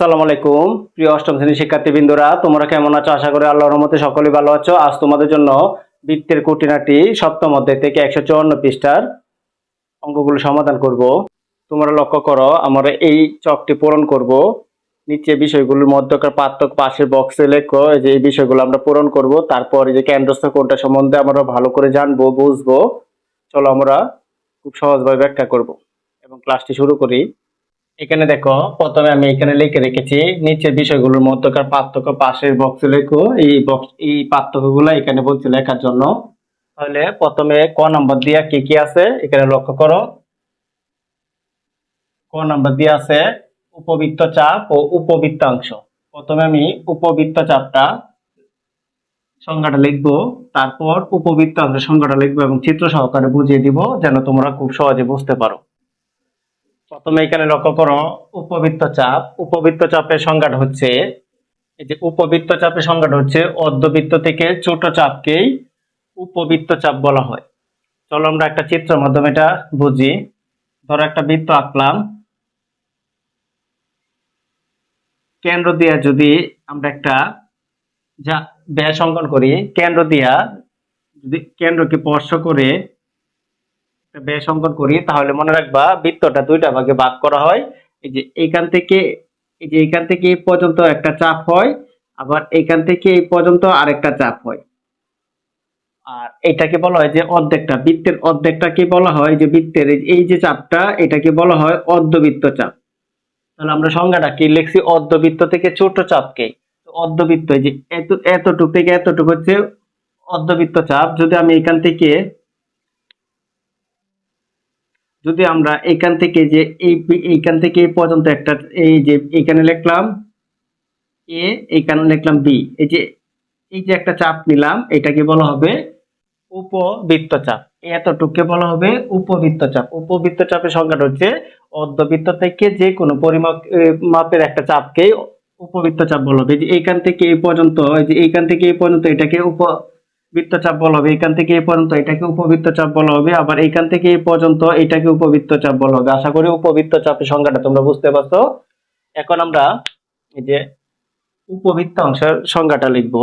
আসসালামু আলাইকুম। প্রিয় অষ্টম শ্রেণির শিক্ষার্থীবৃন্দরা, তোমরা কেমন আছো? আশা করি আল্লাহর রহমতে সকলেই ভালো আছো। আজ তোমাদের জন্য বৃত্তের কুটিনাটি সপ্তম অধ্যায় থেকে একশো চুয়ান্ন পৃষ্ঠার অঙ্কগুলো সমাধান করব। তোমরা লক্ষ্য করো, আমরা এই চকটি পূরণ করব। নিচে বিষয়গুলোর মধ্যকার পার্থক্য পাশের বক্সে লেখো যে এই বিষয়গুলো আমরা পূরণ করব। তারপর যে কেন্দ্রস্থ কোনটা সম্বন্ধে আমরা ভালো করে জানব, বুঝব। চলো আমরা খুব সহজভাবে ব্যাখ্যা করব এবং ক্লাসটি শুরু করি। এখানে দেখো, প্রথমে আমি এখানে লিখে রেখেছি, নিচের বিষয়গুলোর মধ্যকার পার্থক্য, পাশের বক্সে লেখো, এই বক্স এই পার্থক্যগুলো এখানে বলছি লেখার জন্য। তাহলে প্রথমে ক নাম্বার দিয়া কি কি আছে, এখানে লক্ষ্য করো। ক নাম্বার দিয়ে আছে উপবৃত্ত চাপ ও উপবৃত্তাংশ। প্রথমে আমি উপবৃত্ত চাপটা সংজ্ঞাটা লিখব, তারপর উপবৃত্তাংশ সংজ্ঞাটা লিখব এবং চিত্র সহকারে বুঝিয়ে দিব, যেন তোমরা খুব সহজে বুঝতে পারো। প্রথমে এখানে লক্ষ্য করো, উপবৃত্ত চাপ। উপবৃত্ত চাপের সংজ্ঞাটা হচ্ছে, এই যে উপবৃত্ত চাপের সংজ্ঞাটা হচ্ছে অর্ধবৃত্ত থেকে ছোট চাপকেই উপবৃত্ত চাপ বলা হয়। চলো আমরা একটা চিত্রের মাধ্যমে এটা বুঝি। ধরো একটা বৃত্ত আঁকলাম। কেন্দ্র দিয়া যদি আমরা একটা যা ব্যাস অঙ্কন করি, কেন্দ্র দিয়া যদি কেন্দ্রকে স্পর্শ করে ব্যাস অঙ্কন করি, তাহলে মনে রাখবা বৃত্তটা দুইটা ভাগে ভাগ করা হয়। এই যে এইখান থেকে, এই যে এইখান থেকে এই পর্যন্ত একটা চাপ হয়, আবার এইখান থেকে এই পর্যন্ত আরেকটা চাপ হয়। আর এটাকে বলা হয় যে অর্ধেকটা, বৃত্তের অর্ধেকটাকে বলা হয় যে বৃত্তের এই- যে চাপটা, এটাকে বলা হয় অর্ধবৃত্ত চাপ। তাহলে আমরা সংজ্ঞাটা কি লিখছি? অর্ধবৃত্ত থেকে ছোট চাপকে। অর্ধবৃত্ত যে এত এতটুকু থেকে এতটুকু হচ্ছে অর্ধবৃত্ত চাপ। যদি আমি এখান থেকে যদি আমরা এখান থেকে যে এই এইখান থেকে পর্যন্ত একটা, এই যে এখানে লিখলাম, এ এইখানে লিখলাম বি, এই যে এই যে একটা চাপ নিলাম, এটাকে বলা হবে উপবৃত্ত চাপ। এতটুকুকে বলা হবে উপবৃত্ত চাপ। উপবৃত্ত চাপের সংজ্ঞাটা হচ্ছে অর্ধবৃত্ত থেকে যে কোনো পরিমাপ মাপের একটা চাপকে উপবৃত্ত চাপ বলা হবে। যে এইখান থেকে এই পর্যন্ত, এই যে এইখান থেকে এই পর্যন্ত এটাকে উপবৃত্ত চাপ বলা হবে। এখান থেকে এই পর্যন্ত এটাকে উপবৃত্ত চাপ বলা হবে। আবার এইখান থেকে এই পর্যন্ত এটাকে উপবৃত্ত চাপ বলা হবে। আশা করি উপবৃত্ত চাপের সংজ্ঞাটা তোমরা বুঝতে পারছ। এখন আমরা এই যে উপবৃত্ত অংশের সংজ্ঞাটা লিখব।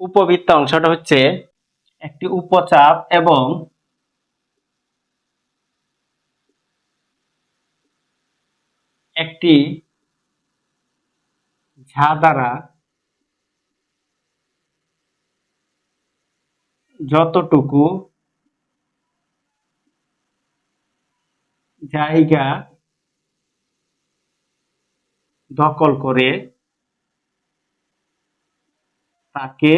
উপবৃত্ত অংশটা হচ্ছে একটি উপচাপ এবং একটি ঝা দ্বারা যতটুকু জায়গা দখল করে তাকে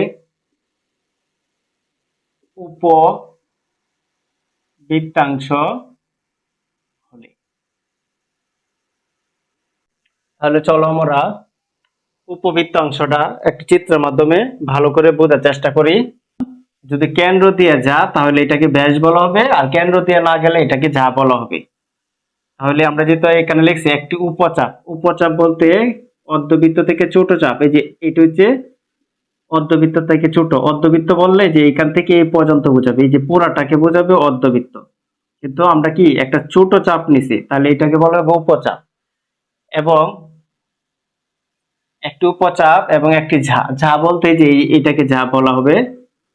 উপবৃত্তাংশ বলে। তাহলে চলো আমরা উপবৃত্তাংশটা একটি চিত্রের মাধ্যমে ভালো করে বোঝার চেষ্টা করি। যদি কেন্দ্র দিয়ে যা, তাহলে এটাকে ব্যাস বলা হবে, আর কেন্দ্র দিয়ে না গেলে এটাকে যা বলা হবে। তাহলে আমরা যেহেতু এখানে লিখছি একটি উপচাপ উপচাপ বলতে অর্ধবৃত্ত থেকে ছোট চাপ, এই যে এটা হচ্ছে অর্ধবৃত্ত থেকে ছোট। অর্ধবৃত্ত বললে যে এখান থেকে এই পর্যন্ত বোঝাবে, এই যে পুরাটাকে বোঝাবে অর্ধবৃত্ত। কিন্তু আমরা কি একটা ছোট চাপ নিছি, তাহলে এটাকে বলা হবে উপচাপ। এবং একটি উপচাপ এবং একটি ঝা ঝা বলতে যে এটাকে ঝা বলা হবে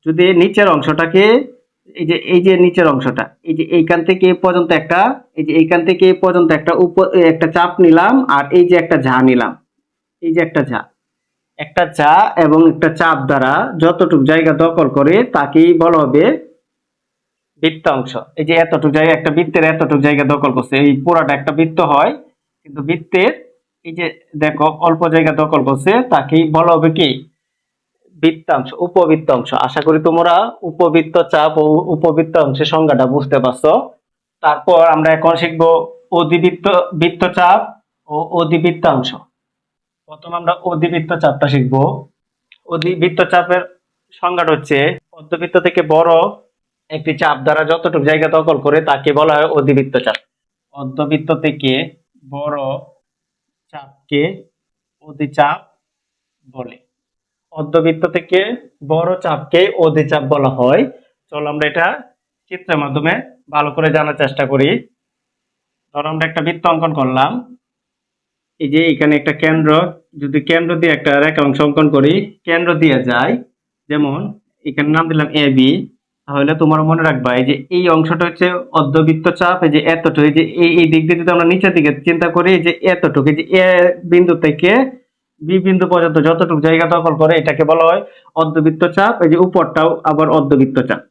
যদি নিচের অংশটাকে, এই যে এই যে নিচের অংশটা, এই যে এইখান থেকে এই পর্যন্ত একটা, এই যে এইখান থেকে এই পর্যন্ত একটা উপ একটা চাপ নিলাম, আর এই যে একটা ঝা নিলাম, এই যে একটা ঝা, একটা চা এবং একটা চাপ দ্বারা যতটুকু জায়গা দখল করে তাকেই বলা হবে বৃত্তাংশ এই যে এতটুকু জায়গা, একটা বৃত্তের এতটুকু জায়গা দখল করছে, এই পুরাটা একটা বৃত্ত হয়, কিন্তু বৃত্তের, এই যে দেখো, অল্প জায়গা দখল করছে, তাকেই বলা হবে কি? বৃত্তাংশ, উপবৃত্তাংশ। আশা করি তোমরা উপবৃত্ত চাপ ও উপবৃত্তাংশের সংজ্ঞাটা বুঝতে পারছ। তারপর আমরা এখন শিখব অধিবৃত্ত বৃত্তচাপ ও অধিবৃত্তাংশ। প্রথম আমরা অধিবৃত্ত চাপটা শিখব। অধিবৃত্ত চাপের সংজ্ঞাটা হচ্ছে, অর্ধবৃত্ত থেকে বড় একটি চাপ দ্বারা যতটুকু জায়গা দখল করে তাকে বলা হয় অধিবৃত্ত চাপ। অর্ধবৃত্ত থেকে বড় চাপকে অধিচাপ বলে। অর্ধবৃত্ত থেকে বড় চাপকে অধিচাপ বলা হয়। চলো আমরা এটা চিত্রের মাধ্যমে ভালো করে জানার চেষ্টা করি। ধরো আমরা একটা বৃত্ত অঙ্কন করলাম। এই যে এখানে একটা কেন্দ্র, যদি কেন্দ্র দিয়ে একটা রেখা অংশ অঙ্কন করি, কেন্দ্র দিয়ে যায় যেমন এখানে নাম দিলাম এ বি তাহলে তোমার মনে রাখবা, এই যে এই অংশটা হচ্ছে অর্ধবৃত্ত চাপ, এই যে এতটুকু, এই যে এই দিক দিয়ে যদি আমরা নিচের দিকে চিন্তা করি যে এতটুকু যে এ বিন্দু থেকে বি বিন্দু পর্যন্ত যতটুকু জায়গা দখল করে এটাকে বলা হয় অর্ধবৃত্ত চাপ এই যে উপরটাও আবার অর্ধবৃত্ত চাপ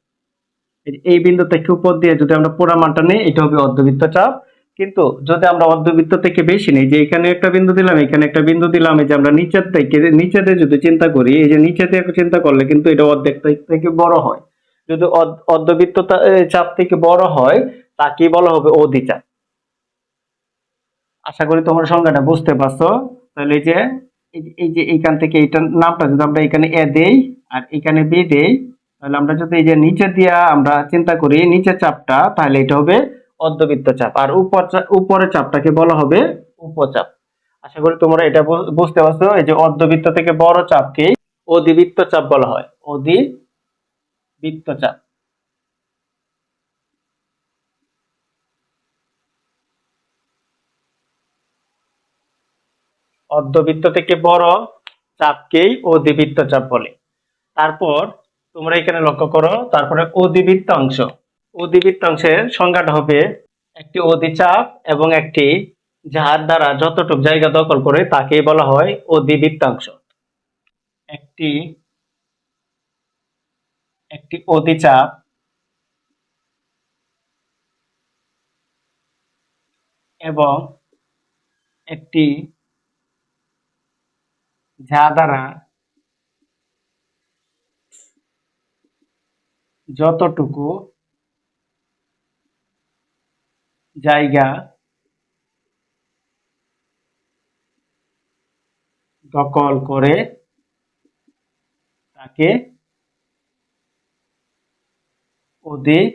এই বিন্দু থেকে উপর দিয়ে যদি আমরা পুরা মানটা নিই, এটা হবে অর্ধবৃত্ত চাপ কিন্তু যদি আমরা অর্ধবৃত্ত থেকে বেশি নেই, যে এখানে একটা বিন্দু দিলাম, এখানে একটা বিন্দু দিলাম, এই যে আমরা নিচের থেকে দিয়ে যদি চিন্তা করি, এই যে নিচে দিয়ে চিন্তা করলে কিন্তু এটা অর্ধেক থেকে বড় হয়। যদি অর্ধ- অর্ধবৃত্ত চাপ থেকে বড় হয় তাকে বলা হবে অধি চাপ আশা করি তোমরা সংজ্ঞাটা বুঝতে পারছ। তাহলে এই যে এই যে- এই যে এইখান থেকে এইটার নামটা যদি আমরা এখানে এ দেই আর এখানে বি দেই, তাহলে আমরা যদি এই যে নিচে দিয়া আমরা চিন্তা করি, নিচের চাপটা, তাহলে এটা হবে অর্ধবৃত্ত চাপ। আর উপর উপরের চাপটাকে বলা হবে উপচাপ। আশা করি তোমরা এটা বুঝতে পারছ? এই যে অর্ধবৃত্ত থেকে বড় চাপকে অধিবৃত্ত চাপ বলা হয়। অধিবৃত্ত চাপ। অর্ধবৃত্ত থেকে বড় চাপকেই অধিবৃত্ত চাপ বলে। তারপর তোমরা এখানে লক্ষ্য করো, তারপরে অধিবৃত্ত অংশ। অধিবৃত্ত অংশের সংজ্ঞাটা হবে একটি অধিচাপ এবং একটি যার দ্বারা যতটুকু জায়গা দখল করে তাকে বলা হয় অধিবৃত্তাংশ একটি একটি অধিচাপ এবং একটি যা দ্বারা যতটুকু জায়গা দখল করে তাকে অধিক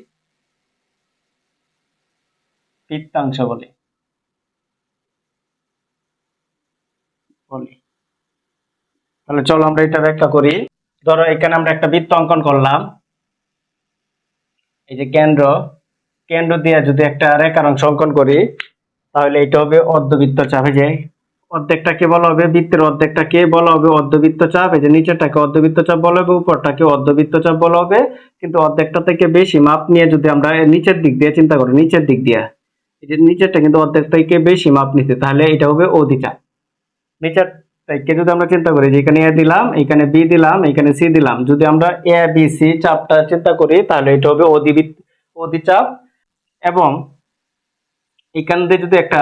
বৃত্তাংশ বলে বলে। তাহলে চলো আমরা এটা ব্যাখ্যা করি। ধরো এখানে আমরা একটা বৃত্ত অঙ্কন করলাম। এই যে কেন্দ্র কেন্দ্র দিয়ে যদি একটা রেখার অংশ অঙ্কন করি, তাহলে এটা হবে অর্ধবৃত্ত চাপ। এই যে অর্ধেকটাকে বলা হবে? বৃত্তের অর্ধেকটাকে বলা হবে? অর্ধবৃত্ত চাপ। এই যে নিচেরটাকে অর্ধবৃত্ত চাপ বলা হবে, উপরটাকে অর্ধবৃত্ত চাপ বলা হবে। কিন্তু অর্ধেকটা থেকে বেশি মাপ নিয়ে যদি আমরা নিচের দিক দিয়ে চিন্তা করি, নিচের দিক দিয়ে। এই যে নিচেরটা কিন্তু অর্ধেক থেকে বেশি মাপ নিতে তাহলে এটা হবে অধিচাপ। নিচের থেকে যদি আমরা চিন্তা করি যে এখানে এ দিলাম, এখানে বি দিলাম, এখানে সি দিলাম, যদি আমরা এ, বি, সি চাপটা চিন্তা করি, তাহলে এটা হবে অধিবৃত্ত, অধিচাপ এবং এখান দিয়ে যদি একটা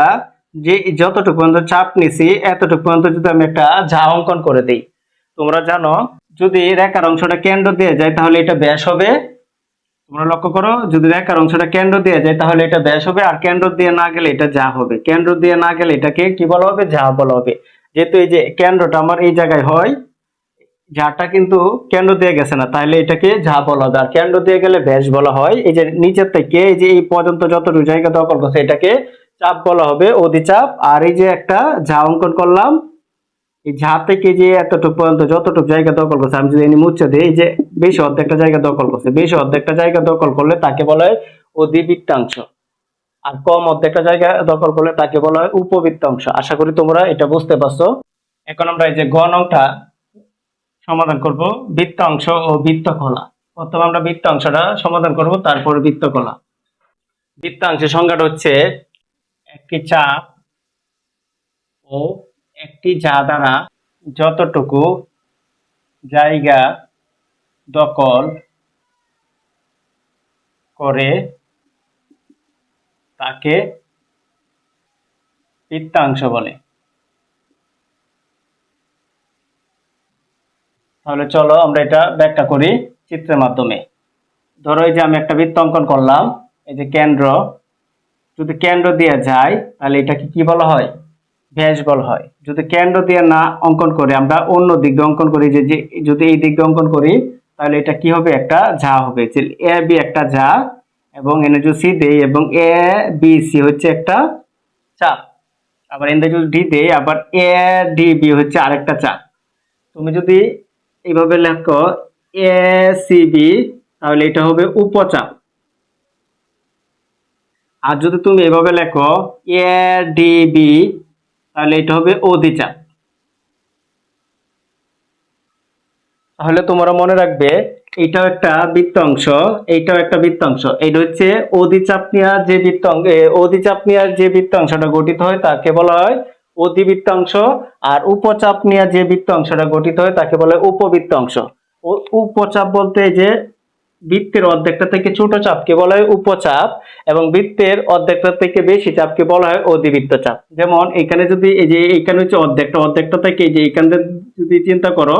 যে যতটুকু পর্যন্ত চাপ নিছি, এতটুকু পর্যন্ত যদি আমি একটা ঝা অঙ্কন করে দিই। তোমরা জানো, যদি রেখার অংশটা কেন্দ্র দিয়ে যায়, তাহলে এটা ব্যাস হবে। তোমরা লক্ষ্য করো, যদি রেখার অংশটা কেন্দ্র দিয়ে যায়, তাহলে এটা ব্যাস হবে। আর কেন্দ্র দিয়ে না গেলে এটা যা হবে। কেন্দ্র দিয়ে না গেলে এটাকে কি বলা হবে? যা বলা হবে। যেহেতু এই যে কেন্দ্রটা আমার এই জায়গায় হয় ঝাটা কিন্তু কেন্দ্র দিয়ে গেছে না তাহলে এটাকে ঝা বলা হবে আর কেন্দ্র দিয়ে গেলে ব্যাস বলা হয়। এই যে নিচের থেকে এই যে এই পর্যন্ত যতটুকু জায়গা দখল করছে, এটাকে চাপ বলা হবে, অধিচাপ। আর এই যে একটা ঝা অঙ্কন করলাম, এই ঝা থেকে যে এতটুকু পর্যন্ত যতটুকু জায়গা দখল করছে, আমি যদি এনে মুচ্ছে দিই, এই যে বেশি অর্ধেকটা জায়গা দখল করছে, বেশি অর্ধেকটা জায়গা দখল করলে তাকে বলা হয় অধিবৃত্তাংশ। আর কম অর্ধেকটা জায়গা দখল করলে তাকে বলা হয় উপবৃত্তাংশ আশা করি তোমরা এটা বুঝতে পারছ। এখন আমরা এই যে গ নংটা সমাধান করব বৃত্তাংশ ও বৃত্ত বৃত্তকলা প্রথমে আমরা বৃত্তাংশটা সমাধান করব, তারপর বৃত্তকলা বৃত্তাংশের সংজ্ঞাটা হচ্ছে একটি চাপ ও একটি যা দ্বারা যতটুকু জায়গা দখল করে তাকে বৃত্তাংশ বলে। তাহলে চলো আমরা এটা ব্যাখ্যা করি চিত্রের মাধ্যমে। ধরো এই যে আমি একটা বৃত্ত অঙ্কন করলাম, এই যে কেন্দ্র। যদি কেন্দ্র দিয়ে যায়, তাহলে এটাকে কি বলা হয়? ব্যাস বলা হয়। যদি কেন্দ্র দিয়ে না অঙ্কন করে, আমরা অন্য দিক দিয়ে অঙ্কন করি, যে যে যদি এই দিক দিয়ে অঙ্কন করি, তাহলে এটা কি হবে? একটা ঝা হবে। যে এ বি একটা ঝা এবং এনে যদি সি দেই এবং এ বি সি হচ্ছে একটা চাপ। আবার এনে যদি ডি দেই, আবার এ ডি বি হচ্ছে আরেকটা চাপ। তুমি যদি এইভাবে লেখো এ সি বি তাহলে এটা হবে উপচাপ। আর যদি তুমি এভাবে লেখো এ ডি বি তাহলে এটা হবে অধিচাপ। তাহলে তোমরা মনে রাখবে এইটাও একটা বৃত্তাংশ এইটাও একটা বৃত্তাংশ এটা হচ্ছে অধিচাপ নেওয়ার যে বৃত্তাংশ অধিচাপ নেওয়ার যে বৃত্তাংশটা গঠিত হয়, তাকে বলা হয় অধিবৃত্তাংশ আর উপচাপ নেওয়ার যে বৃত্তাংশটা গঠিত হয়, তাকে বলা উপবৃত্তাংশ উপচাপ বলতে যে বৃত্তের অর্ধেকটা থেকে ছোট চাপকে বলা হয় উপচাপ, এবং বৃত্তের অর্ধেকটা থেকে বেশি চাপকে বলা হয় অধিবৃত্ত চাপ। যেমন এখানে যদি এই যে, এখানে হচ্ছে অর্ধেকটা অর্ধেকটা থেকে এই যে, এখানে যদি চিন্তা করো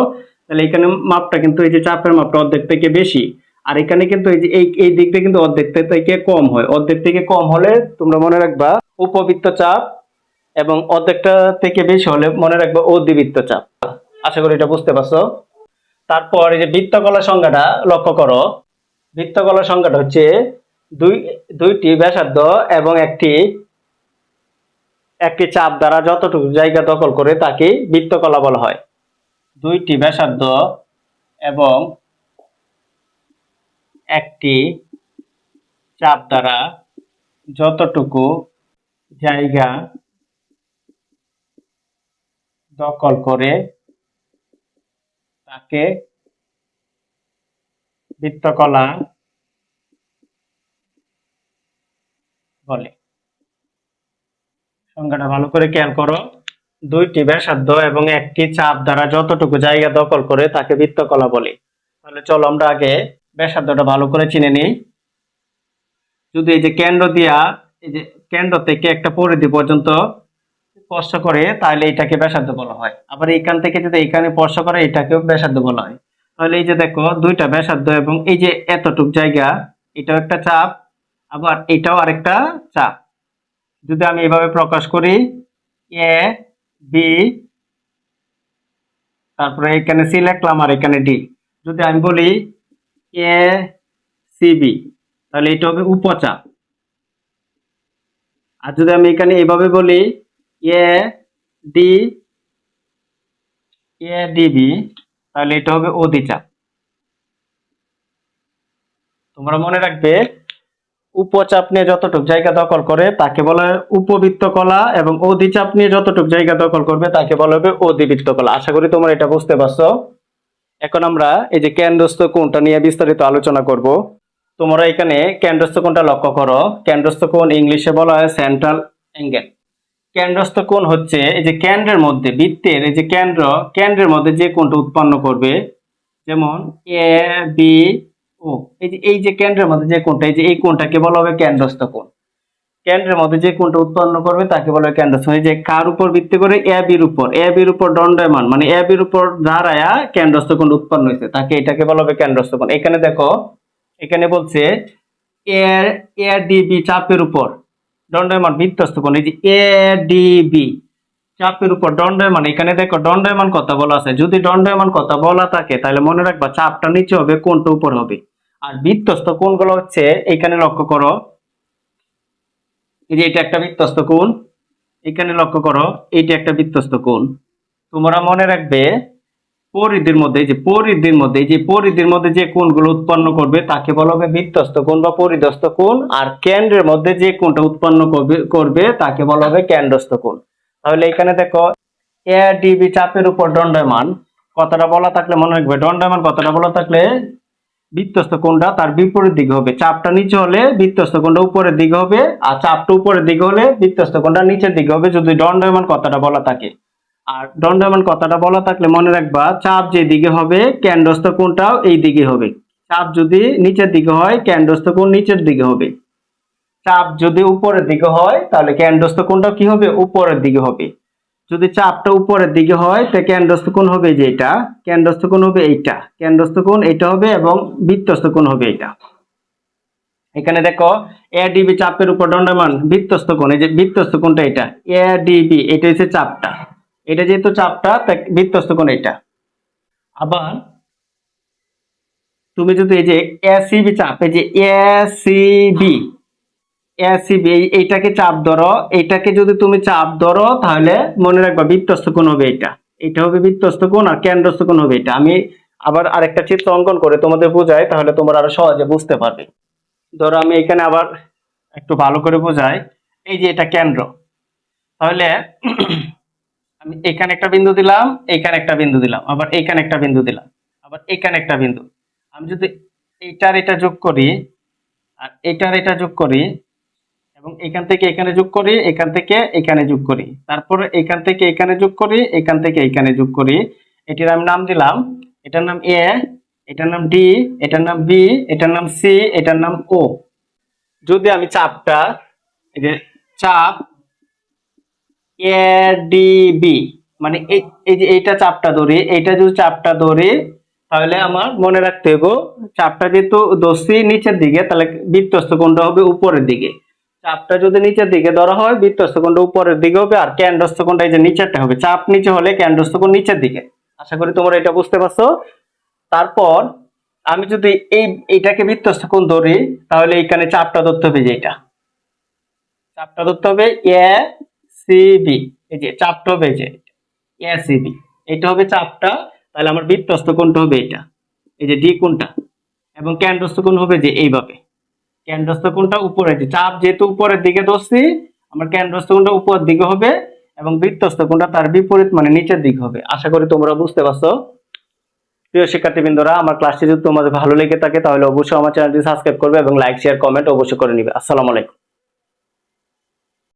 তাহলে এখানে মাপটা কিন্তু এই যে চাপের মাপটা অর্ধেক থেকে বেশি। আর এখানে কিন্তু এই যে এই দিকটা কিন্তু অর্ধেক থেকে কম হয়। অর্ধেক থেকে কম হলে তোমরা মনে রাখবা উপবৃত্ত চাপ এবং অর্ধেকটা থেকে বেশি হলে মনে রাখবা অধিবৃত্ত চাপ। আশা করি এটা বুঝতে পারছ? তারপর এই যে বৃত্তকলা সংজ্ঞাটা লক্ষ্য করো। বৃত্তকলা সংজ্ঞাটা হচ্ছে দুই, দুইটি ব্যাসার্ধ এবং একটি একটি চাপ দ্বারা যতটুকু জায়গা দখল করে তাকে বৃত্তকলা বলা হয়। দুইটি ব্যাসার্ধ এবং একটি চাপ দ্বারা যতটুকু জায়গা দখল করে তাকে বৃত্তকলা বলে। সংখ্যাটা ভালো করে খেয়াল করো। দুইটি ব্যাসার্ধ এবং একটি চাপ দ্বারা যতটুকু জায়গা দখল করে তাকে বৃত্তকলা বলে। তাহলে চলো আমরা আগে ব্যাসার্ধটা ভালো করে চিনে নিই। যদি এই যে কেন্দ্র দিয়া, এই যে কেন্দ্র থেকে একটা পরিধি পর্যন্ত স্পর্শ করে, তাহলে এটাকে ব্যাসার্ধ বলা হয়। আবার এইখান থেকে যদি এইখানে স্পর্শ করে, এটাকেও ব্যাসার্ধ বলা হয়। তাহলে এই যে দেখো, দুইটা ব্যাসার্ধ এবং এই যে এতটুক জায়গা, এটাও একটা চাপ, আবার এটাও আরেকটা চাপ। যদি আমি এভাবে প্রকাশ করি, এ বি তারপরে এখানে সি লিখলাম আর এখানে ডি যদি আমি বলি এ সি বি তাহলে এটা হবে উপচাপ আর যদি আমি এখানে এভাবে বলি এ ডি এ ডিবি তাহলে এটা হবে অধিচাপ তোমরা মনে রাখবে উপচাপ নিয়ে যতটুকু জায়গা দখল করে, তাকে বলা হয় উপবৃত্ত কলা এবং অধিচাপ নিয়ে যতটুকু জায়গা দখল করবে, তাকে বলা হবে অধিবৃত্ত কলা। আশা করি তোমরা এটা বুঝতে পারছ। এখন আমরা এই যে কেন্দ্রস্থ কোণটা নিয়ে বিস্তারিত আলোচনা করব। তোমরা এখানে কেন্দ্রস্থ কোণটা লক্ষ্য করো। কেন্দ্রস্থ কোণ ইংলিশে বলা হয় সেন্ট্রাল অ্যাঙ্গেল। কেন্দ্রস্থ কোণ হচ্ছে এই যে কেন্দ্রের মধ্যে, বৃত্তের এই যে কেন্দ্র, কেন্দ্রের মধ্যে যে কোণটা উৎপন্ন করবে, যেমন এ বি ও, এই যে এই যে কেন্দ্রের মধ্যে যে কোণটা, এই যে এই কোণটাকে বলা হবে কেন্দ্রস্থ কোণ। কেন্দ্রের মধ্যে যে কোণটা উৎপন্ন করবে তাকে বলা হয় কেন্দ্রস্থ যে কার উপর ভিত্তি করে এ বির উপর, এ বির উপর দণ্ডায়মান মানে এ বির উপর দাঁড়ায়া কেন্দ্রস্থ কোণ উৎপন্ন হয়েছে, তাকে এটাকে বলা হবে কেন্দ্রস্থ কোণ। এখানে দেখো, এখানে বলছে এ এ ডিবি চাপের উপর দণ্ডায়মান বৃত্তস্থ কোণ। এই যে এ ডিবি চাপের উপর দণ্ডায়মান, এখানে দেখো দণ্ডায়মান কথা বলা আছে। যদি দণ্ডায়মান কথা বলা থাকে, তাহলে মনে রাখবা চাপটা নিচে হবে কোনটা উপর হবে। আর বৃত্তস্থ কোণগুলো হচ্ছে এখানে লক্ষ্য করো। এই যে এটা একটা বৃত্তস্থ কোণ, এখানে লক্ষ্য করো, এইটা একটা বৃত্তস্থ কোণ। তোমরা মনে রাখবে, পরিধির মধ্যে যে পরিধির মধ্যে যে পরিধির মধ্যে যে কোণগুলো উৎপন্ন করবে, তাকে বলা হবে বৃত্তস্থ কোণ বা পরিধস্থ কোণ, আর কেন্দ্রের মধ্যে যে কোণটা উৎপন্ন করবে করবে, তাকে বলা হবে কেন্দ্রস্থ কোণ। তাহলে এখানে দেখো এ ডিবি চাপের উপর দণ্ডায়মান, কথাটা বলা থাকলে মনে রাখবে, দণ্ডায়মান কথাটা বলা থাকলে বৃত্তস্থ কোণটা তার বিপরীত দিকে হবে। চাপটা নিচে হলে বৃত্তস্থ কোণটা উপরের দিকে হবে আর চাপটা উপরের দিকে হলে বৃত্তস্থ কোণটা নিচের দিকে হবে। যদি দণ্ডায়মান কথাটা বলা থাকে। আর দণ্ডায়মান কথাটা বলা থাকলে মনে রাখবা, চাপ যে দিকে হবে, কেন্দ্রস্থ কোণটাও এই দিকে হবে। চাপ যদি নিচের দিকে হয়, কেন্দ্রস্থ কোণ নিচের দিকে হবে। চাপ যদি উপরের দিকে হয়, তাহলে কেন্দ্রস্থ কোণটাও কি হবে? উপরের দিকে হবে। যদি চাপটা উপরের দিকে হয়, তো কেন্দ্রস্থ কোণ হবে যে এটা, কেন্দ্রস্থ কোণ হবে এইটা, কেন্দ্রস্থ কোণ এটা হবে এবং বৃত্তস্থ কোণ হবে এটা এখানে দেখো এ ডিবি চাপের উপর দণ্ডায়মান বৃত্তস্থ কোণ, এই যে বৃত্তস্থ কোণটা এটা এ ডিবি এটা হচ্ছে চাপটা। এটা যেহেতু চাপটা বৃত্তস্থ কোণ এটা আবার, তুমি যদি এই যে এসিবি চাপ, এই যে এসিবি এসিবি এইটাকে চাপ ধরো। এইটাকে যদি তুমি চাপ ধরো, তাহলে মনে রাখবা বৃত্তস্থ কোণ হবে এটা এটা হবে বৃত্তস্থ কোণ আর কেন্দ্রস্থ কোণ হবে এটা আমি আবার আরেকটা চিত্র অঙ্কন করে তোমাদের বোঝাই, তাহলে তোমরা আরও সহজে বুঝতে পারবে। ধরো আমি এখানে আবার একটু ভালো করে বোঝাই। এই যে এটা কেন্দ্র। তাহলে আমি এখানে একটা বিন্দু দিলাম, এখানে একটা বিন্দু দিলাম, আবার এখানে একটা বিন্দু দিলাম, আবার এখানে একটা বিন্দু। আমি যদি এইটার এটা যোগ করি, আর এটার এটা যোগ করি এবং এখান থেকে এখানে যোগ করি, এখান থেকে এখানে যোগ করি। তারপর এখান থেকে এখানে যোগ করি, এখান থেকে এখানে যোগ করি। এটির আমি নাম দিলাম। এটার নাম এ এটার নাম ডি এটার নাম বি এটার নাম সি এটার নাম ও যদি আমি চাপটা, এই যে চাপ এ ডি বি মানে এই যে এইটা চাপটা ধরি, এইটা যদি চাপটা ধরি, তাহলে আমার মনে রাখতে হবে চাপটা যেহেতু দোষী নিচের দিকে, তাহলে বৃত্তস্থ কোণটা হবে উপরের দিকে। চাপটা যদি নিচের দিকে ধরা হয় বৃত্তস্থ কোণটা উপরের দিকে হবে, আর কেন্দ্রস্থ কোণটা এই যে নিচেরটা হবে। চাপ নিচে হলে কেন্দ্রস্থ কোণ নিচের দিকে। আশা করি তোমরা এটা বুঝতে পারছ। তারপর আমি যদি এই, এইটাকে বৃত্তস্থ কোণ ধরি, তাহলে এইখানে চাপটা ধরতে হবে যে এটা। চাপটা ধরতে হবে এ সি বি। এই যে চাপটা হবে যে এ সি বি। এটা হবে চাপটা, তাহলে আমার বৃত্তস্থ কোণটা হবে এটা। এই যে ডি কোণটা। এবং কেন্দ্রস্থ কোণ হবে যে এইভাবে। কেন্দ্রস্থ কোণটা উপরে যে চাপ যেহেতু উপরের দিকে ধরছি, আমার কেন্দ্রস্থ কোণটা উপরের দিকে হবে এবং বৃত্তস্থ কোনটা তার বিপরীত মানে নিচের দিকে হবে। আশা করি তোমরা বুঝতে পারছ। প্রিয় শিক্ষার্থীবৃন্দরা, আমার ক্লাসটি যদি তোমাদের ভালো লেগে থাকে, তাহলে অবশ্যই আমার চ্যানেলটি সাবস্ক্রাইব করবে এবং লাইক শেয়ার কমেন্ট অবশ্যই করে নিবে। আসসালামু আলাইকুম।